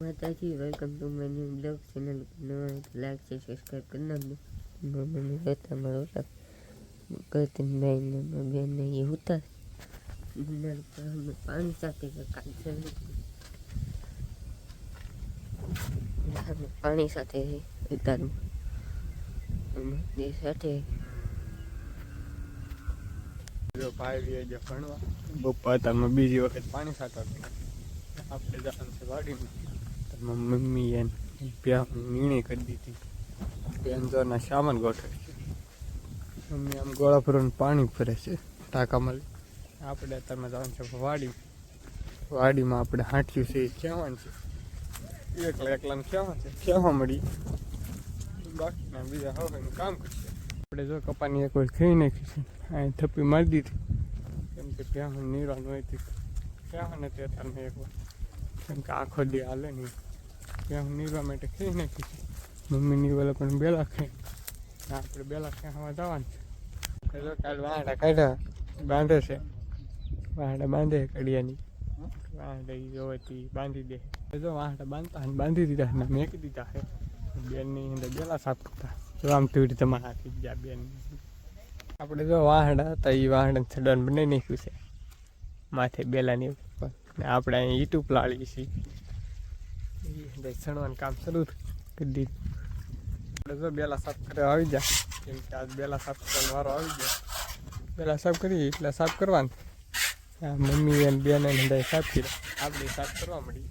માતાજી welcome to my new blog channel નવા like છે સબસ્ક્રાઈબ કરી નાખજો. મમ્મીને રહેતા મારો કરતી નહીં બેન એ ઉતાર. પાણી સાથે પાણી સાથે ઉતારવું એ સાથે જો તમે બીજી વખત પાણી સાથે આપણે જવાનું છે વાડીમાં. મમ્મી એને પ્યા નીણી કરી દીધી. બેન તો એના સામાન ગોઠવી છે. મમ્મી આમ ગોળા ભરવાનું પાણી ભરે છે ટાંકામાં મળી આપણે અત્યારમાં જવાનું છે વાડી. વાડીમાં આપણે હાંઠ્યું છે, એ કહેવાનું છે. એકલા એકલાને કહેવાનું છે કહેવા મળી. બાકીના બીજા હવે કામ કરશે. આપણે જો કપાની એક વાર ખાઈ નાખી છે અહીં થપ્પી મારી દીધી. કેમ કે ત્યાં નિરાન હોય ત્યાં નથી અત્યારે એક વાર કેમ કે આખો દી હાલે નહીં. ત્યાં નીરવા માટે ખાઈ નાખી છે. મમ્મીની વાલા પણ બેલા ખાઈ આપણે બેલા ખાવા જવાનું છે. તો કાલ વાંડા કાઢ્યા? બાંધે છે. વાંડા બાંધે કડિયાની. વાંડા જોવાથી બાંધી દે. જો વાંડા બાંધતા અને બાંધી દીધા ને મેકી દીધા છે બેનની અંદર બેલા સાફ કરતા જો આમ તીડી તમારે હાથી ગયા બેન. આપણે જો વાહડા હતા એ વાંડા છડવાનું બનાવી નાખ્યું છે. માથે બેલાની ઉપર. આપણે અહીં ઈટુપ લાળી છીએ. એ સણવાનું કામ શરૂ કરી દીધું. જો બેલા સાફ કરવા આવી જા કેમ કે આજ બેલા સાફ કરવાનો વારો આવી ગયા. બેલા સાફ કરી એટલે સાફ કરવાનું. મમ્મી અને બેન અને બધા સાફ કર્યા. આપણે સાફ કરવા મળી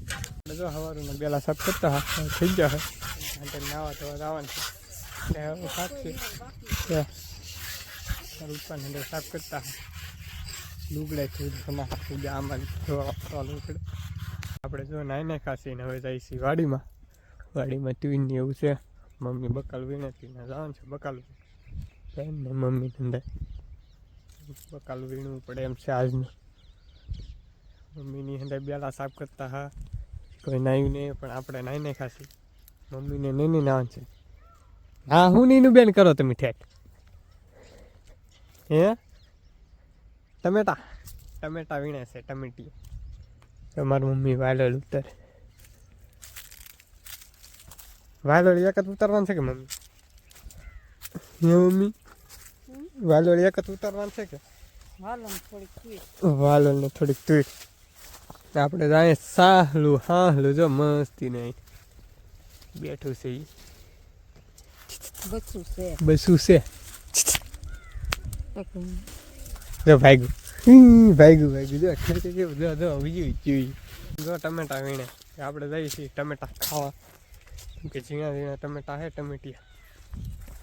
જો સવારના બેલા સાફ કરતા હા થઈ ગયા હા નાવા ધોવા જવાનું છે. એટલે સાફ છે રૂપાને અંદર સાફ કરતા લુગડા ગયા. આમાં લુગડા આપણે જો નાઈ નાઈ ખાસી હવે જઈએ છીએ વાડીમાં. વાડીમાં તુઈને એવું છે. મમ્મી બકાલ વીણેથી ને જવાનું છે બકાલ ને મમ્મી અંદર બકાલ વીણવું પડે એમ છે આજનું. મમ્મીની અંદર બેલા સાફ કરતા હા. કોઈ નાયું નહીં, પણ આપણે નાઈ નાઈ ખાસી. મમ્મીને નહીં નહીં નાવાનું છે. હા, હું નીનું બેન કરો તમે ઠેઠ. હે? ટમેટા. ટમેટા વીણે છે ટમેટી તમારી મમ્મી વાલળ ઉતરે. વાલળ એક જ ઉતારવાનું છે કે મમ્મી? હે મમ્મી? વાલોળ એક જ ઉતારવાનું છે કે? વાલોળ ને થોડીક તુર આપણે જાય સાહલું હાહલું જો મસ્તી નહીં બેઠું છે એ બચું છે. બસું છે. જો હમ, ભાગ્યું ભાગ્યું. જો ખેતી છે જો જો, બીજું ઈચ્છ્યું જો, ટમેટા વીણે. આપણે જઈએ છીએ ટમેટા ખાવા. કે ઝીણા ઝીણા ટમેટા હે ટમેટિયા.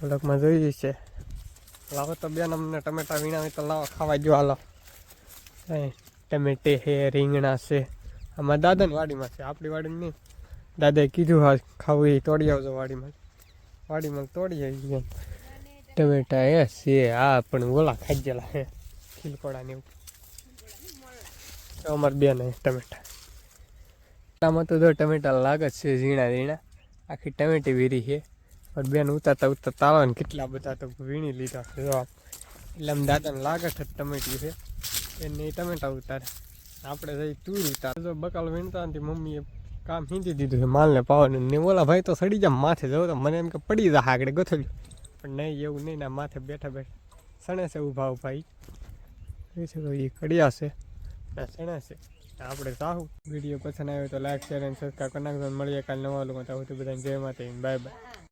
ઓલકમાં જોઈએ છે. લાવો તો બેન, અમને ટમેટા વીણા હોય તો લાવો, ખાવા જો હાલો. ટમેટે હે રીંગણા છે. આમાં દાદાની વાડીમાં છે, આપણી વાડી નહીં. દાદાએ કીધું, હા, ખાવું એ તોડી આવજો વાડીમાં. વાડીમાં તોડી આવી ટમેટા એ છે, આ પણ ઓલા ખાઈ ગયેલા હે ખીલકોડા ને એવું. અમારે બેન નહીં, ટમેટા. આમાં તો જો ટમેટા લાગે છે, ઝીણા ઝીણા. આખી ટમેટી વીરી છે. પણ બેન ઉતારતા ઉતારતા તાળાને કેટલા બધા તો વીણી લીધા છે, જો એટલે આમ દાદાને લાગે છે ટમેટી છે. એને ટમેટા ઉતારે. આપણે જઈ તુર ઉતાર. જો બકાલ વીણતા નથી મમ્મીએ કામ હીંધી દીધું છે, માલને પાવાનું ને ઓલા ભાઈ તો સડી જાય માથે જવું તો મને એમ કે પડી જાય આગળ ગોથલ્યું પણ નહીં, એવું નહીં ના માથે બેઠા બેઠા સણે છે ઊભા ઊભા એ છે તો એ કડિયા છે. છે આપણે સાહુ. વીડિયો પસંદ આવ્યો તો લાઈક શેર અને સબસ્ક્રાઈબ કરી નાખજો મળીએ કાલે નવા લોકો ત્યાં સુધી બધાને જય માતા બાય બાય